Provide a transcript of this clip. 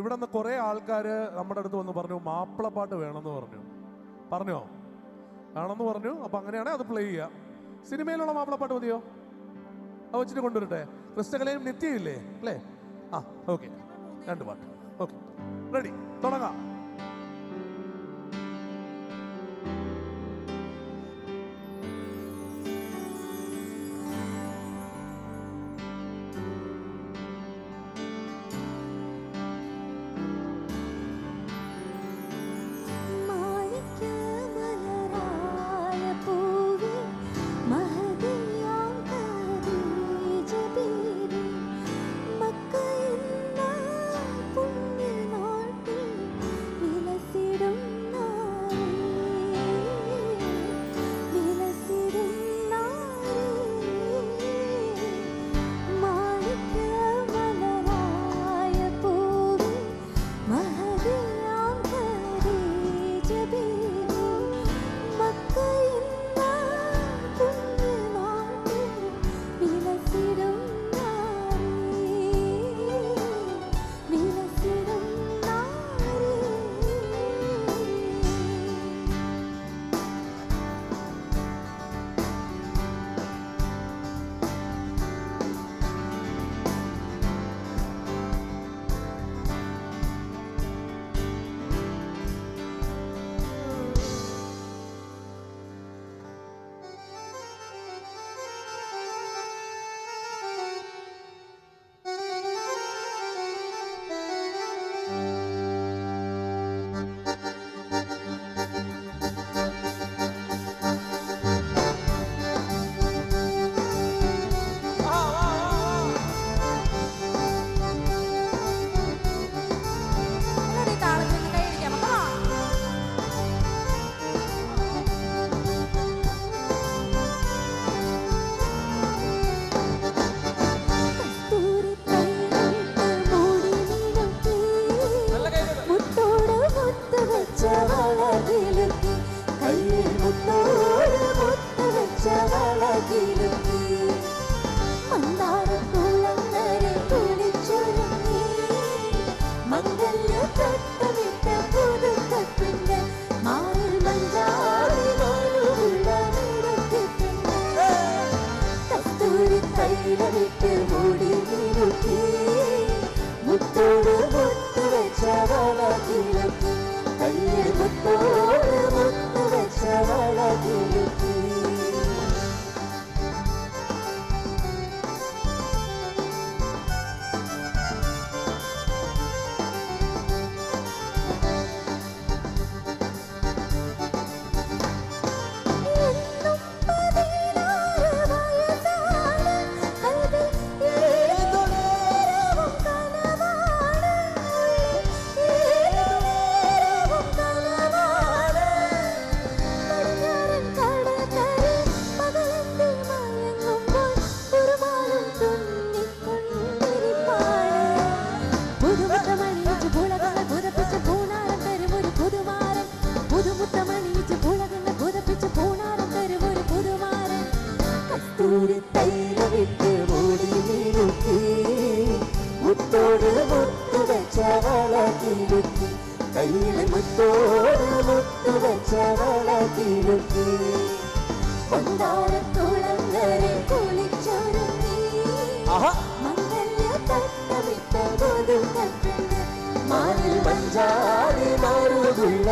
ഇവിടെ നിന്ന് കുറെ ആൾക്കാർ നമ്മുടെ അടുത്ത് വന്ന് പറഞ്ഞു മാപ്പിളപ്പാട്ട് വേണമെന്ന് പറഞ്ഞു. പറഞ്ഞോ? വേണമെന്ന് പറഞ്ഞു. അപ്പൊ അങ്ങനെയാണെങ്കിൽ അത് പ്ലേ ചെയ്യാം. സിനിമയിലുള്ള മാപ്പിളപ്പാട്ട് മതിയോ? അത് വെച്ചിട്ട് കൊണ്ടുവരട്ടെ. ക്രിസ്തകലയും നിത്യയില്ലേ? അല്ലേ? ആ ഓക്കെ രണ്ട് പാട്ട്. ഓക്കെ റെഡി തുടങ്ങാം. திறமிட்டு முடிந்திருக்கே. முத்தோடு കസ്തൂരി തൈലവിട്ട് മൂടി നിരുത്തി മുത്തോട് മുത്തു വെച്ച വളകിലുക്കി കയ്യിൽ മുത്തോട് മുത്തു വെച്ച വളകിലുക്കി കൊണ്ടാരത്തുളങ്ങരെ കുളിച്ചൊരുങ്ങി മംഗല്യ തട്ടമിട്ട മാറിൽ മഞ്ചാടി മാറുള്ള